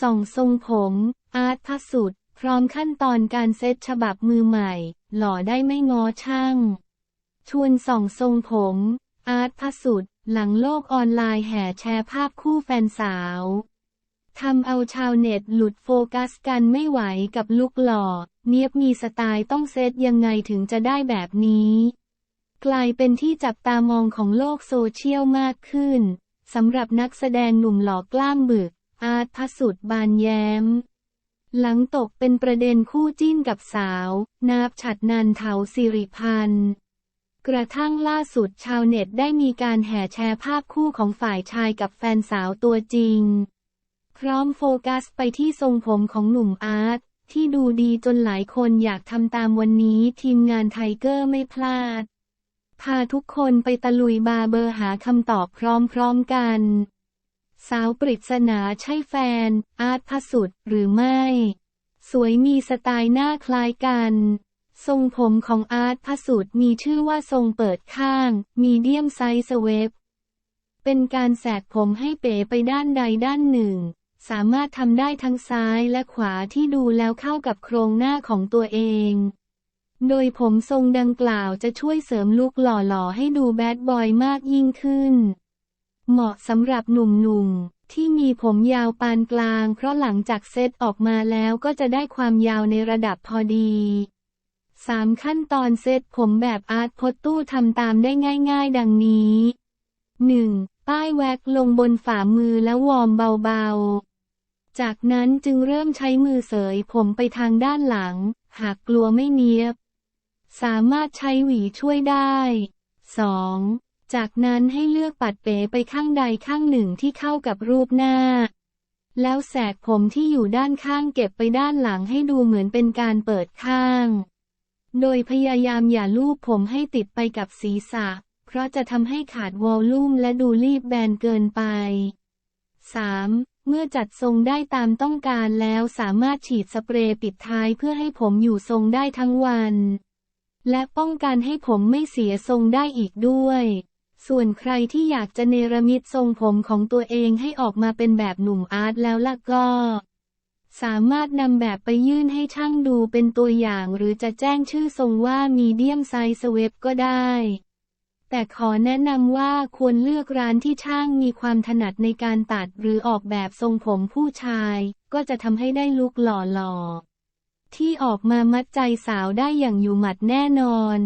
ส่องทรงผม อาร์ตพระสุดพร้อมขั้นตอนการเซตฉบับมือใหม่ หล่อได้ไม่ง้อช่าง ชวนส่องทรงผม อาร์ตพระสุดหลังโลกออนไลน์แห่แชร์ภาพคู่แฟนสาวทำเอาชาวเน็ตหลุดโฟกัสกันไม่ไหวกับลุกหล่อ เนียบมีสไตล์ต้องเซตยังไงถึงจะได้แบบนี้ กลายเป็นที่จับตามองของโลกโซเชียลมากขึ้นสำหรับนักแสดงหนุ่มหล่อกล้ามบึก อาร์ตพสุดบานแย้ม หลังตกเป็นประเด็นคู่จิ้นกับสาว นาบฉัดนันเถาสิริพันธ์กระทั่งล่าสุดชาวเน็ตได้มีการแห่แชร์ภาพคู่ของฝ่ายชายกับแฟนสาวตัวจริง พร้อมโฟกัสไปที่ทรงผมของหนุ่มอาร์ตที่ดูดีจนหลายคนอยากทำตามวันนี้ทีมงานไทเกอร์ไม่พลาด พาทุกคนไปตะลุยบาร์เบอร์หาคำตอบพร้อมๆกัน สาวปริศนาใช่แฟน อาร์ตพสุดหรือไม่ สวยมีสไตล์หน้าคล้ายกัน ทรงผมของอาร์ตพสุดมีชื่อว่าทรงเปิดข้าง มีเดียมไซส์สเวฟเป็นการแสกผมให้เป๋ไปด้านใดด้านหนึ่ง สามารถทำได้ทั้งซ้ายและขวาที่ดูแล้วเข้ากับโครงหน้าของตัวเอง โดยผมทรงดังกล่าวจะช่วยเสริมลุคหล่อๆให้ดูแบดบอยมากยิ่งขึ้น เหมาะสำหรับหนุ่มๆ ที่มีผมยาวปานกลาง เพราะหลังจากเซตออกมาแล้วก็จะได้ความยาวในระดับพอดี 3 ขั้นตอนเซตผมแบบอาร์ตพดตู้ทำตามได้ง่าย ๆ ดังนี้ 1. ป้ายแว็กลงบนฝ่ามือแล้ววอร์มเบาๆ จากนั้นจึงเริ่มใช้มือเสยผมไปทางด้านหลัง หากกลัวไม่เนียบ สามารถใช้หวีช่วยได้ 2. จากนั้นให้เลือกปัดเป๋ไปข้างใดข้างหนึ่งที่เข้ากับรูปหน้า แล้วแสกผมที่อยู่ด้านข้างเก็บไปด้านหลังให้ดูเหมือนเป็นการเปิดข้าง โดยพยายามอย่าลูบผมให้ติดไปกับศีรษะ เพราะจะทำให้ขาดวอลลุ่มและดูรีบแบนเกินไป 3. เมื่อจัดทรงได้ตามต้องการแล้วสามารถฉีดสเปรย์ปิดท้ายเพื่อให้ผมอยู่ทรงได้ทั้งวัน และป้องกันให้ผมไม่เสียทรงได้อีกด้วย ส่วนใครที่อยากจะเนรมิตทรงผมของตัวเองให้ออกมาเป็นแบบหนุ่มอาร์ตแล้วล่ะก็ สามารถนำแบบไปยื่นให้ช่างดูเป็นตัวอย่างหรือจะแจ้งชื่อทรงว่ามีเดียมไซส์สเวฟก็ได้ แต่ขอแนะนำว่าควรเลือกร้านที่ช่างมีความถนัดในการตัดหรือออกแบบทรงผมผู้ชาย ก็จะทำให้ได้ลุคหล่อๆที่ออกมามัดใจสาวได้อย่างอยู่หมัดแน่นอน